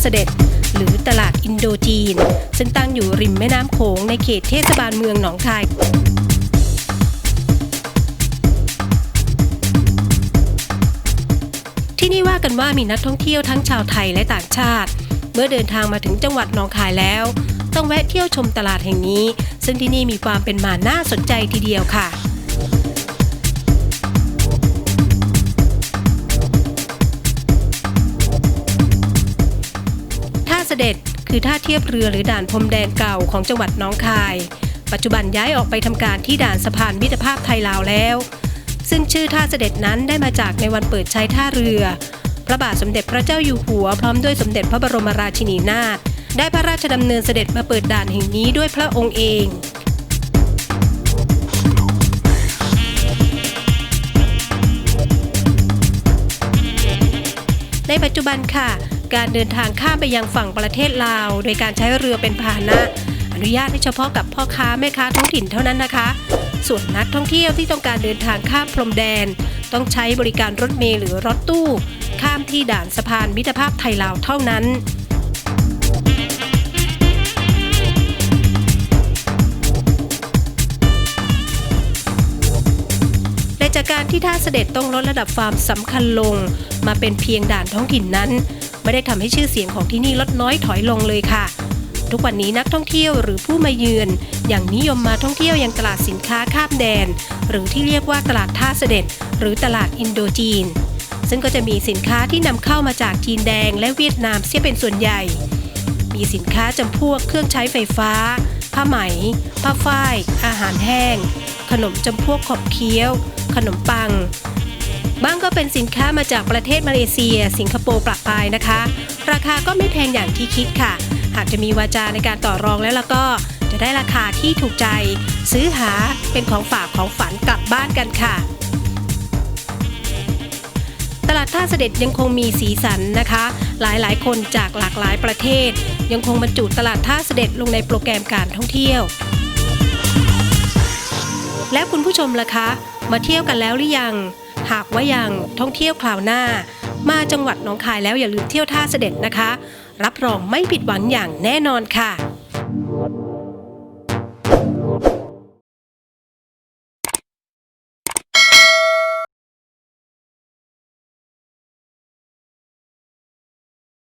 เสด็จ หรือตลาดอินโดจีน ซึ่งตั้งอยู่ริมแม่น้ำโขงในเขตเทศบาลเมืองหนองคายที่นี่ว่ากันว่ามีนักท่องเที่ยวทั้งชาวไทยและต่างชาติ เมื่อเดินทางมาถึงจังหวัดหนองคายแล้ว ต้องแวะเที่ยวชมตลาดแห่งนี้ ซึ่งที่นี่มีความเป็นมาน่าสนใจทีเดียวค่ะ เด็จ คือท่าเทียบเรือหรือด่านพรมแดนเก่าของจังหวัดน้องคาย ปัจจุบันย้ายออกไปทำการที่ด่านสะพานมิตรภาพไทยลาวแล้ว ซึ่งชื่อท่าเสด็จนั้นได้มาจากในวันเปิดใช้ท่าเรือ พระบาทสมเด็จพระเจ้าอยู่หัวพร้อมด้วยสมเด็จพระบรมราชินีนาถได้พระราชดำเนินเสด็จมาเปิดด่านแห่งนี้ด้วยพระองค์เองในปัจจุบันค่ะ การเดินทางข้ามไปยังฝั่งประเทศลาว โดยการใช้เรือเป็นพาหนะ อนุญาตให้เฉพาะกับพ่อค้าแม่ค้าท้องถิ่นเท่านั้นนะคะ ส่วนนักท่องเที่ยวที่ต้องการเดินทางข้ามพรมแดน ต้องใช้บริการรถเมล์หรือรถตู้ ข้ามที่ด่านสะพานมิตรภาพไทยลาวเท่านั้นและจากการที่ท่าเสด็จต้องลดระดับความสำคัญลง มาเป็นเพียงด่านท้องถิ่นนั้น ไม่ได้ทำให้ชื่อเสียงของที่นี่ลดน้อยถอยลงเลยค่ะ ทุกวันนี้นักท่องเที่ยวหรือผู้มาเยือนอย่างนิยมมาท่องเที่ยวยังตลาดสินค้าข้ามแดน หรือที่เรียกว่าตลาดท่าเสด็จ หรือตลาดอินโดจีน ซึ่งก็จะมีสินค้าที่นำเข้ามาจากจีนแดงและเวียดนามเสียเป็นส่วนใหญ่ มีสินค้าจำพวกเครื่องใช้ไฟฟ้า ผ้าไหม ผ้าฝ้าย อาหารแห้ง ขนมจำพวกขบเคี้ยว ขนมปัง บ้างก็เป็นสินค้ามาจากประเทศมาเลเซีย สิงคโปร์ปลักปลายนะคะ ราคาก็ไม่แพงอย่างที่คิดค่ะ หากจะมีวาจาในการต่อรองแล้วแล้วก็ จะได้ราคาที่ถูกใจ ซื้อหาเป็นของฝากของฝันกลับบ้านกันค่ะ ตลาดท่าเสด็จยังคงมีสีสันนะคะ หลายๆ คนจากหลากหลายประเทศ ยังคงบรรจุตลาดท่าเสด็จลงในโปรแกรมการท่องเที่ยว แล้วคุณผู้ชมล่ะคะ มาเที่ยวกันแล้วหรือยัง หากว่ายังท่องเที่ยวคราวหน้า มาจังหวัดน้องคายแล้วอย่าลืมเที่ยวท่าเสด็จนะคะ รับรองไม่ผิดหวังอย่างแน่นอนค่ะ